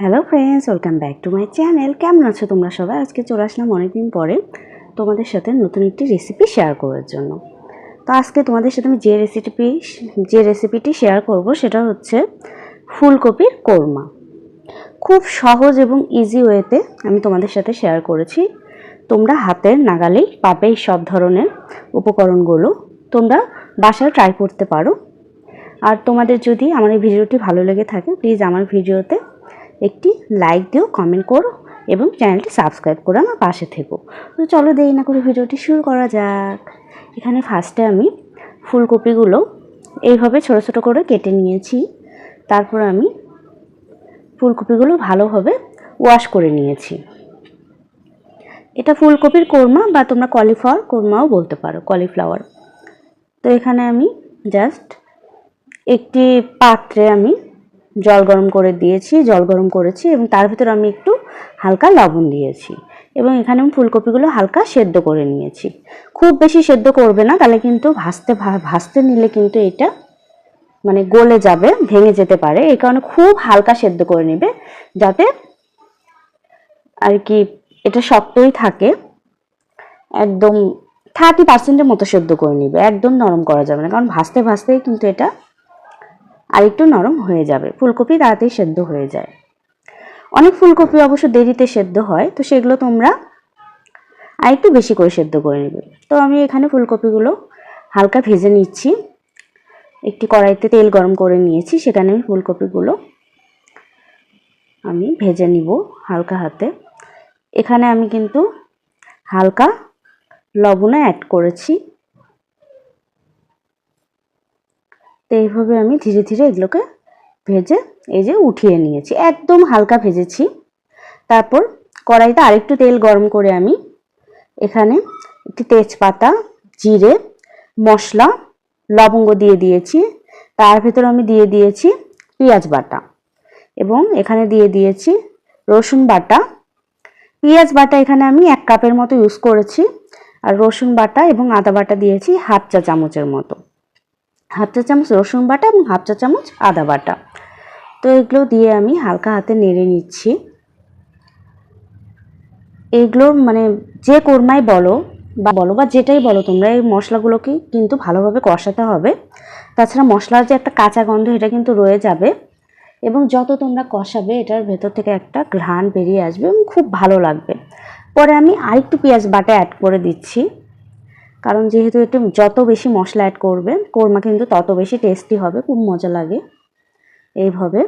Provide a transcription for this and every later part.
Hello friends welcome back to my channel কেমন আছো তোমরা সবাই? আজকে চলে আসলাম অনেকদিন পরে তোমাদের সাথে নতুন একটি রেসিপি শেয়ার করার জন্য। তো আজকে তোমাদের সাথে আমি যে রেসিপি যে রেসিপিটি শেয়ার করব সেটা হচ্ছে ফুলকপির কোরমা। খুব সহজ এবং ইজি ওয়েতে আমি তোমাদের সাথে শেয়ার করেছি। তোমরা হাতের নাগালেই পাবে সব ধরনের উপকরণগুলো। তোমরা বাসায় ট্রাই করতে পারো। আর তোমাদের যদি আমার এই ভিডিওটি ভালো লেগে থাকে প্লিজ আমার ভিডিওতে একটি লাইক দিও কমেন্ট করো এবং চ্যানেলটি সাবস্ক্রাইব করে আমার পাশে থেকো। তো চলো দেরি না করে ভিডিওটি শুরু করা যাক। এখানে ফার্স্টে আমি ফুলকপিগুলো এইভাবে ছোট ছোট করে কেটে নিয়েছি। তারপর আমি ফুলকপিগুলো ভালোভাবে ওয়াশ করে নিয়েছি। এটা ফুলকপির কোরমা বা তোমরা কলিফ্লাওয়ার কোরমাও বলতে পারো কলিফ্লাওয়ার তো এখানে আমি জাস্ট একটি পাত্রে আমি জল গরম করে দিয়েছি, জল গরম করেছি এবং তার ভিতরে আমি একটু হালকা লবণ দিয়েছি এবং এখানে আমি ফুলকপিগুলো হালকা সেদ্ধ করে নিয়েছি। খুব বেশি সেদ্ধ করবে না, তাহলে কিন্তু ভাজতে ভাজতে নিলে কিন্তু এটা মানে গলে যাবে, ভেঙে যেতে পারে। এই কারণে খুব হালকা সেদ্ধ করে নেবে যাতে আর কি এটা শক্তই থাকে। একদম থার্টি পার্সেন্টের মতো সেদ্ধ করে নিবে, একদম নরম করা যাবে না, কারণ ভাজতে, ভাজতেই কিন্তু এটা আর একটু নরম হয়ে যাবে। ফুলকপি তাড়াতাড়ি সেদ্ধ হয়ে যায়। অনেক ফুলকপি অবশ্য দেরিতে সেদ্ধ হয়, তো সেগুলো তোমরা আর একটু বেশি করে সেদ্ধ করে নেবে। তো আমি এখানে ফুলকপিগুলো হালকা ভেজে নিচ্ছি। একটি কড়াইতে তেল গরম করে নিয়েছি, সেখানে আমি ফুলকপিগুলো আমি ভেজে নিব হালকা হাতে। এখানে আমি কিন্তু হালকা লবণও অ্যাড করেছি। তো এইভাবে আমি ধীরে ধীরে এগুলোকে ভেজে এই যে উঠিয়ে নিয়েছি। একদম হালকা ভেজেছি। তারপর কড়াইতে আরেকটু তেল গরম করে আমি এখানে একটি তেজপাতা, জিরে, মশলা, লবঙ্গ দিয়ে দিয়েছি। তার ভেতর আমি দিয়ে দিয়েছি পেঁয়াজ বাটা এবং এখানে দিয়ে দিয়েছি রসুন বাটা। পেঁয়াজ বাটা এখানে আমি এক কাপের মতো ইউজ করেছি। আর রসুন বাটা এবং আদা বাটা দিয়েছি হাফ চা চামচের মতো। হাফ চা চামচ রসুন বাটা এবং হাফ চা চামচ আদা বাটা। তো এগুলো দিয়ে আমি হালকা হাতে নেড়ে নিচ্ছি। এগুলো মানে যে কোরমাই বলো বা বলো বা যেটাই বলো, তোমরা এই মশলাগুলোকে কিন্তু ভালোভাবে কষাতে হবে। তাছাড়া মশলার যে একটা কাঁচা গন্ধ, এটা কিন্তু রয়ে যাবে। এবং যত তোমরা কষাবে, এটার ভেতর থেকে একটা ঘ্রাণ বেরিয়ে আসবে এবং খুব ভালো লাগবে। পরে আমি আরেকটু পেঁয়াজ বাটা অ্যাড করে দিচ্ছি। কারণ যেহেতু একটু যত বেশি মশলা অ্যাড করবে কোরমা কিন্তু তত বেশি টেস্টি হবে, খুব মজা লাগে। এইভাবে।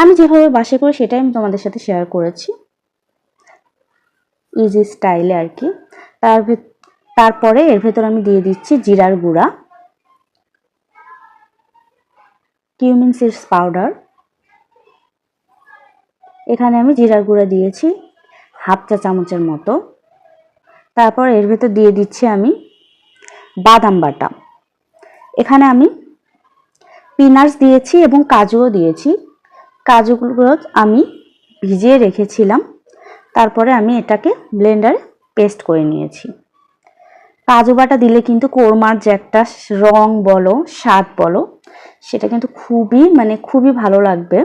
আমি যেভাবে বাসে করি সেটাই আমি তোমাদের সাথে শেয়ার করেছি। ইজি স্টাইলে আর কি। তার তারপরে এর ভেতর আমি দিয়ে দিচ্ছি জিরার গুঁড়া। কিউমিন সিডস পাউডার এখানে আমি জিরার গুঁড়া দিয়েছি, হাফ চা চামচের মতো। তারপর এর ভেতর দিয়ে দিচ্ছি আমি বাদাম বাটা। এখানে আমি পিনাটস দিয়েছি এবং কাজুও দিয়েছি। কাজুগুলো আমি ভিজিয়ে রেখেছিলাম। তারপরে আমি এটাকে ব্লেন্ডারে পেস্ট করে নিয়েছি। কাজু বাটা দিলে কিন্তু কোরমার যে একটা রং বলো, স্বাদ বলো, সেটা কিন্তু খুবই মানে খুবই ভালো লাগবে।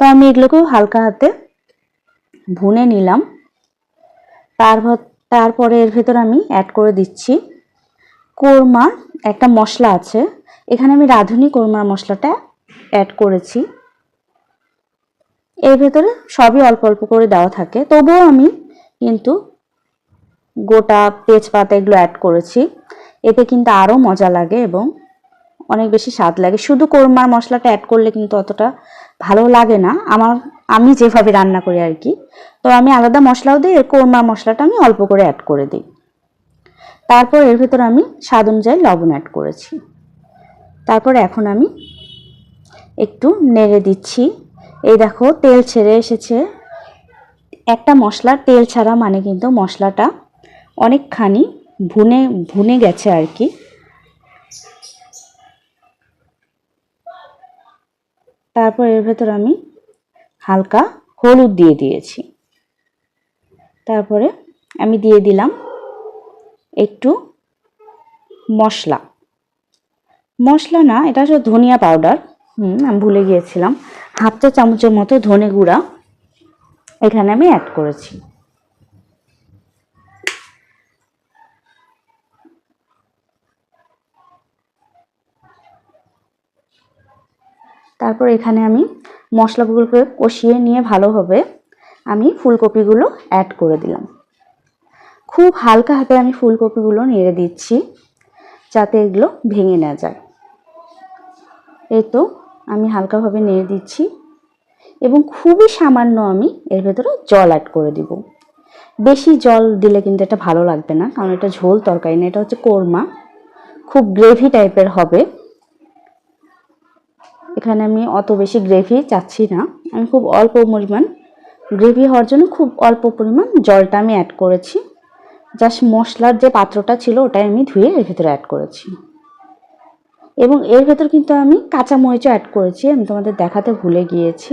তো আমি এগুলোকেও হালকা হাতে ভুনে নিলাম। তারপর তারপরে এর ভেতর আমি অ্যাড করে দিচ্ছি কোরমা, একটা মশলা আছে। এখানে আমি রাঁধুনি কোরমার মশলাটা অ্যাড করেছি। এর ভেতরে সবই অল্প অল্প করে দেওয়া থাকে। তবুও আমি কিন্তু গোটা তেজপাতা এগুলো অ্যাড করেছি। এতে কিন্তু আরও মজা লাগে এবং অনেক বেশি স্বাদ লাগে। শুধু কোরমার মশলাটা অ্যাড করলে কিন্তু অতটা ভালো লাগে না। আমার আমি যেভাবে রান্না করি আর কি, তো আমি আলাদা মশলাও দিই কোরমার মশলাটা আমি অল্প করে অ্যাড করে দিই। তারপর এর ভেতর আমি স্বাদ অনুযায়ী লবণ অ্যাড করেছি। তারপর এখন আমি একটু নেড়ে দিচ্ছি। এই দেখো, তেল ছেড়ে এসেছে। একটা মশলার তেল ছাড়া মানে কিন্তু মশলাটা অনেকখানি ভুনে ভুনে গেছে আর কি। তারপর এর ভেতর আমি হালকা হলুদ দিয়ে দিয়েছি। তারপরে আমি দিয়ে দিলাম একটু মশলা। মশলা না, এটা হচ্ছে ধনিয়া পাউডার। হুম, আমি ভুলে গিয়েছিলাম। হাফ চা চামচের মতো ধনে গুঁড়া এখানে আমি অ্যাড করেছি। তারপর এখানে আমি মশলাগুলোকে কষিয়ে নিয়ে ভালোভাবে আমি ফুলকপিগুলো অ্যাড করে দিলাম। খুব হালকা হাতে আমি ফুলকপিগুলো নেড়ে দিচ্ছি, যাতে এগুলো ভেঙে না যায়। এই তো আমি হালকাভাবে নেড়ে দিচ্ছি এবং খুবই সামান্য আমি এর ভেতরে জল অ্যাড করে দিব। বেশি জল দিলে কিন্তু এটা ভালো লাগবে না, কারণ এটা ঝোল তরকারি না, এটা হচ্ছে কোরমা। খুব গ্রেভি টাইপের হবে। এখানে আমি অত বেশি গ্রেভি চাচ্ছি না। আমি খুব অল্প পরিমাণ গ্রেভি হওয়ার জন্য খুব অল্প পরিমাণ জলটা আমি অ্যাড করেছি। জাস্ট মশলার যে পাত্রটা ছিল ওটাই আমি ধুয়ে এর ভেতরে অ্যাড করেছি। এবং এর ভেতর কিন্তু আমি কাঁচামরিচও অ্যাড করেছি, আমি তোমাদের দেখাতে ভুলে গিয়েছি।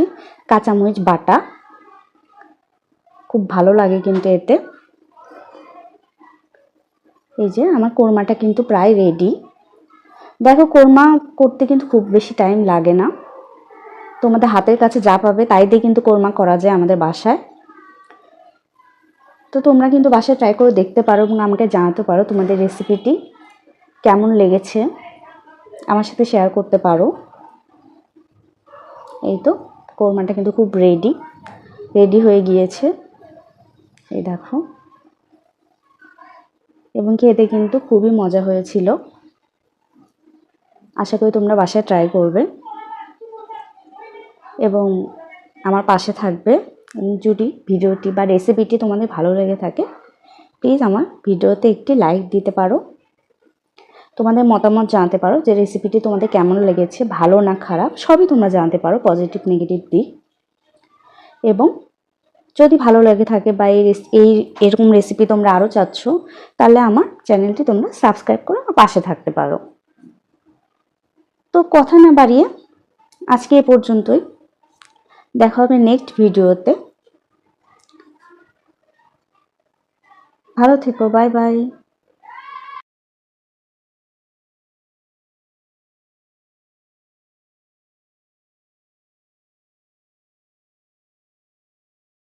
কাঁচামরিচ বাটা, খুব ভালো লাগে কিন্তু এতে। এই যে আমার কোরমাটা কিন্তু প্রায় রেডি দেখো, কোরমা করতে কিন্তু খুব বেশি টাইম লাগে না। তোমাদের হাতের কাছে যা পাবে, তাই দিয়ে কিন্তু কোরমা করা যায় আমাদের বাসায়। তো তোমরা কিন্তু বাসায় ট্রাই করে দেখতে পারো এবং আমাকে জানাতে পারো তোমাদের রেসিপিটি কেমন লেগেছে। আমার সাথে শেয়ার করতে পারো। এই তো, কোরমাটা কিন্তু খুব রেডি রেডি হয়ে গিয়েছে। এই দেখো। এবং খেতে কিন্তু খুবই মজা হয়েছিল। আশা করি তোমরা বাসায় ট্রাই করবে। এবং আমার পাশে থাকবে যদি ভিডিওটি বা রেসিপিটি তোমাদের ভালো লেগে থাকে প্লিজ আমার ভিডিওতে একটি লাইক দিতে পারো। তোমাদের মতামত জানাতে পারো যে রেসিপিটি তোমাদের কেমন লেগেছে, ভালো না খারাপ, সবই তোমরা জানতে পারো পজিটিভ নেগেটিভ দিক। এবং যদি ভালো লেগে থাকে বা এই এই এরকম রেসিপি তোমরা আরও চাচ্ছ, তাহলে আমার চ্যানেলটি তোমরা সাবস্ক্রাইব করে পাশে থাকতে পারো। তো কথা না বাড়িয়ে আজকে এ পর্যন্তই। দেখা হবে নেক্সট ভিডিওতে ভালো থেকো বাই বাই